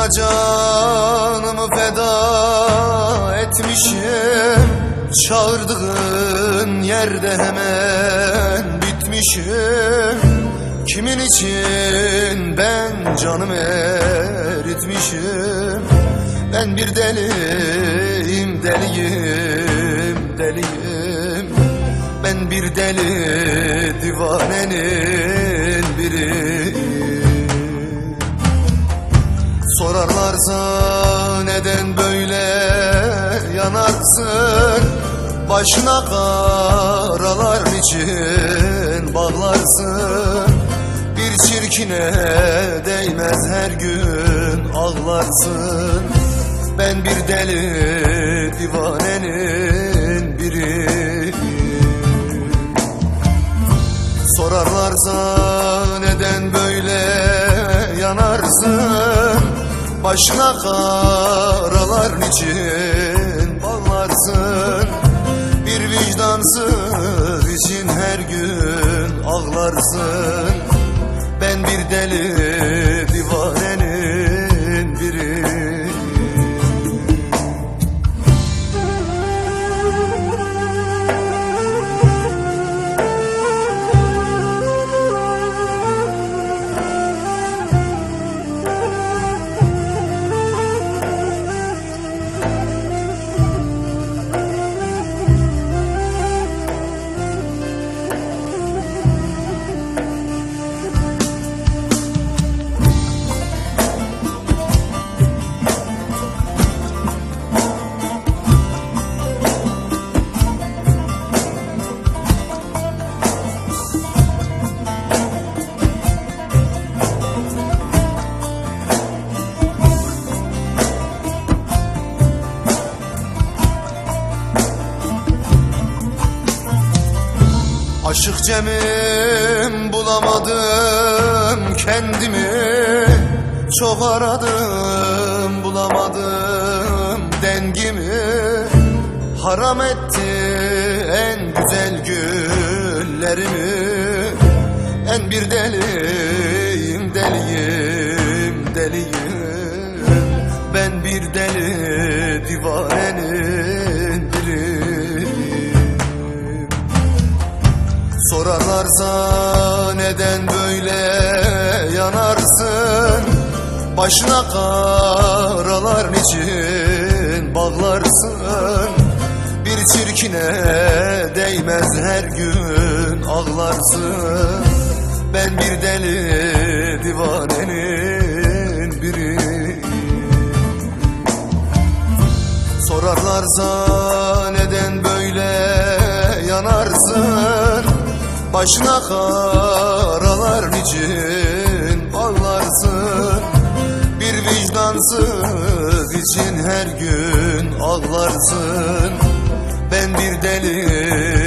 Sana canımı feda etmişim. Çağırdığın yerde hemen bitmişim. Kimin için ben canımı eritmişim? Ben bir deliyim, deliyim, deliyim. Ben bir deli divanenin biriyim Sorarlarsa neden böyle yanarsın? Başına karalar için bağlarsın. Bir çirkine değmez her gün ağlarsın. Ben bir deli divanenin biriyim. Sorarlarsa Başına karalar için bağlarsın Bir vicdansız için her gün ağlarsın Aşık Cem'im bulamadım kendimi. Çok aradım bulamadım dengimi. Haram etti en güzel güllerimi En bir deliyim Sorarlarsa neden böyle yanarsın? Başına karalar için bağlarsın? Bir çirkine değmez her gün ağlarsın. Ben bir deli divanenin biriyim. Sorarlarsa Başına karalar için bağlarsın Bir vicdansız için her gün ağlarsın. Ben bir deli